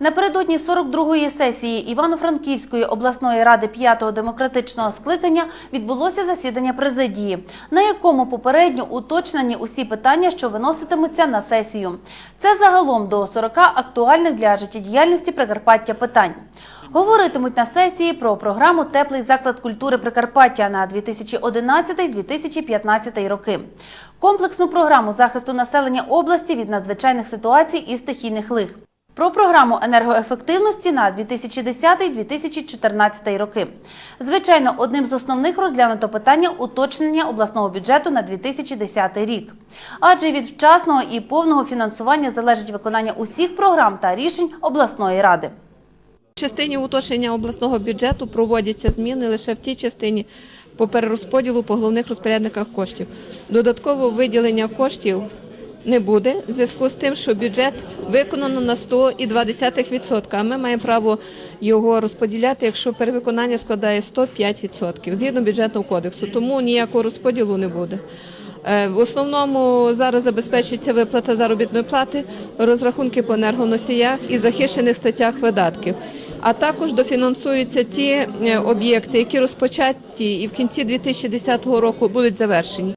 Напередодні 42-ї сесії Івано-Франківської обласної ради 5-го демократичного скликання відбулося засідання президії, на якому попередньо уточнені усі питання, що виноситимуться на сесію. Це загалом до 40 актуальних для життєдіяльності Прикарпаття питань. Говоритимуть на сесії про програму Теплий заклад культури Прикарпаття на 2011-2015 роки, комплексну програму захисту населення області від надзвичайних ситуацій і стихійних лих. Про програму енергоефективності на 2010-2014 роки. Звичайно, одним з основних розглянуто питання уточнення обласного бюджету на 2010 рік. Адже від вчасного і повного фінансування залежить виконання усіх програм та рішень обласної ради. В частині уточнення обласного бюджету проводяться зміни лише в тій частині по перерозподілу по головних розпорядниках коштів. Додаткового виділення коштів не буде в зв'язку з тим, що бюджет виконано на 100,2%, а ми маємо право його розподіляти, якщо перевиконання складає 105% згідно бюджетного кодексу. Тому ніякого розподілу не буде. Е, В основному зараз забезпечується виплата заробітної плати, розрахунки по енергоносіях і захищених статтях видатків. А також дофінансуються ті е, об'єкти, які розпочаті і в кінці 2010 року будуть завершені.